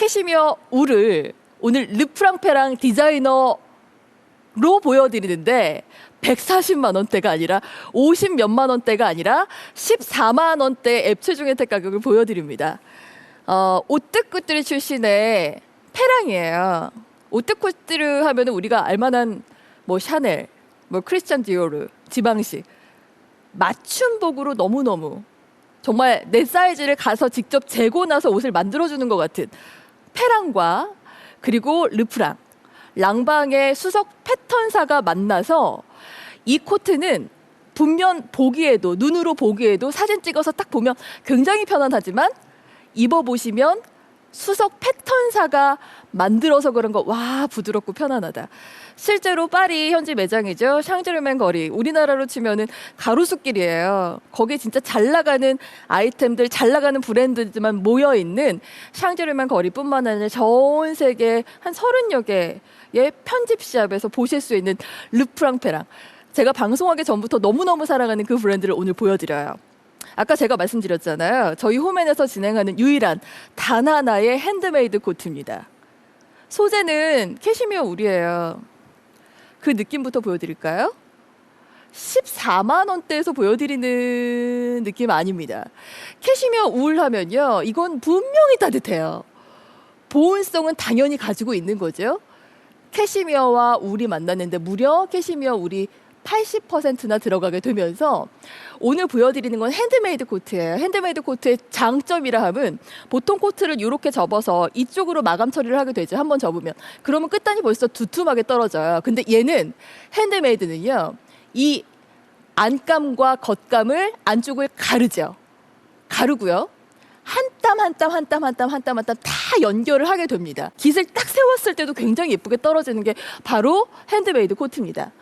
캐시미어 울을 오늘 르프랑페랑 디자이너로 보여드리는데 140만 원대가 아니라 50 몇만 원대가 아니라 14만 원대 앱 최종 혜택 가격을 보여드립니다. 어, 오뜨꾸뜨르 출신의 페랑이에요. 오뜨꾸뜨르 하면은 우리가 알만한 뭐 샤넬, 뭐 크리스찬 디오르, 지방시 맞춤복으로 너무너무 정말 내 사이즈를 가서 직접 재고 나서 옷을 만들어주는 것 같은 페랑과 그리고 르프랑 랑방의 수석 패턴사가 만나서 이 코트는 분면 보기에도 눈으로 보기에도 사진 찍어서 딱 보면 굉장히 편안하지만 입어보시면 수석 패턴사가 만들어서 그런 거 와 부드럽고 편안하다. 실제로 파리 현지 매장이죠. 샹제르맹 거리. 우리나라로 치면은 가로수길이에요. 거기에 진짜 잘 나가는 아이템들, 잘 나가는 브랜드들만 모여 있는 샹제르맹 거리뿐만 아니라 전 세계 한 서른여 개의 편집샵에서 보실 수 있는 르프랑페랑. 제가 방송하기 전부터 너무너무 사랑하는 그 브랜드를 오늘 보여드려요. 아까 제가 말씀드렸잖아요. 저희 홈앤에서 진행하는 유일한 단 하나의 핸드메이드 코트입니다. 소재는 캐시미어 울이에요. 그 느낌부터 보여드릴까요? 14만 원대에서 보여드리는 느낌 아닙니다. 캐시미어 울 하면요. 이건 분명히 따뜻해요. 보온성은 당연히 가지고 있는 거죠. 캐시미어와 울이 만났는데 무려 캐시미어 울이 80%나 들어가게 되면서 오늘 보여드리는 건 핸드메이드 코트예요. 핸드메이드 코트의 장점이라 함은 보통 코트를 이렇게 접어서 이쪽으로 마감 처리를 하게 되죠. 한번 접으면. 그러면 끝단이 벌써 두툼하게 떨어져요. 근데 얘는 핸드메이드는요. 이 안감과 겉감을 안쪽을 가르죠. 가르고요. 한땀한땀한땀한땀한땀한땀 다 연결을 하게 됩니다. 깃을 딱 세웠을 때도 굉장히 예쁘게 떨어지는 게 바로 핸드메이드 코트입니다.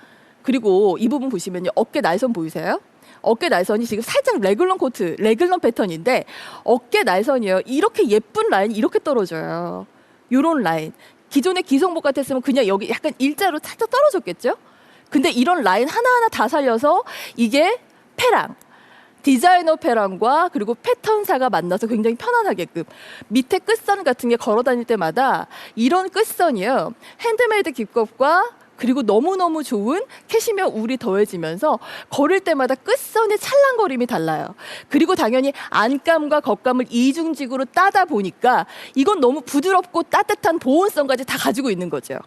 그리고 이 부분 보시면요. 어깨 날선 보이세요? 어깨 날선이 지금 살짝 레글런 코트, 레글런 패턴인데 어깨 날선이요. 이렇게 예쁜 라인이 이렇게 떨어져요. 요런 라인. 기존의 기성복 같았으면 그냥 여기 약간 일자로 살짝 떨어졌겠죠? 근데 이런 라인 하나하나 다 살려서 이게 페랑. 디자이너 페랑과 그리고 패턴사가 만나서 굉장히 편안하게끔 밑에 끝선 같은 게 걸어 다닐 때마다 이런 끝선이요. 핸드메이드 기법과 그리고 너무너무 좋은 캐시미어 울이 더해지면서 걸을 때마다 끝선의 찰랑거림이 달라요. 그리고 당연히 안감과 겉감을 이중직으로 따다 보니까 이건 너무 부드럽고 따뜻한 보온성까지 다 가지고 있는 거죠.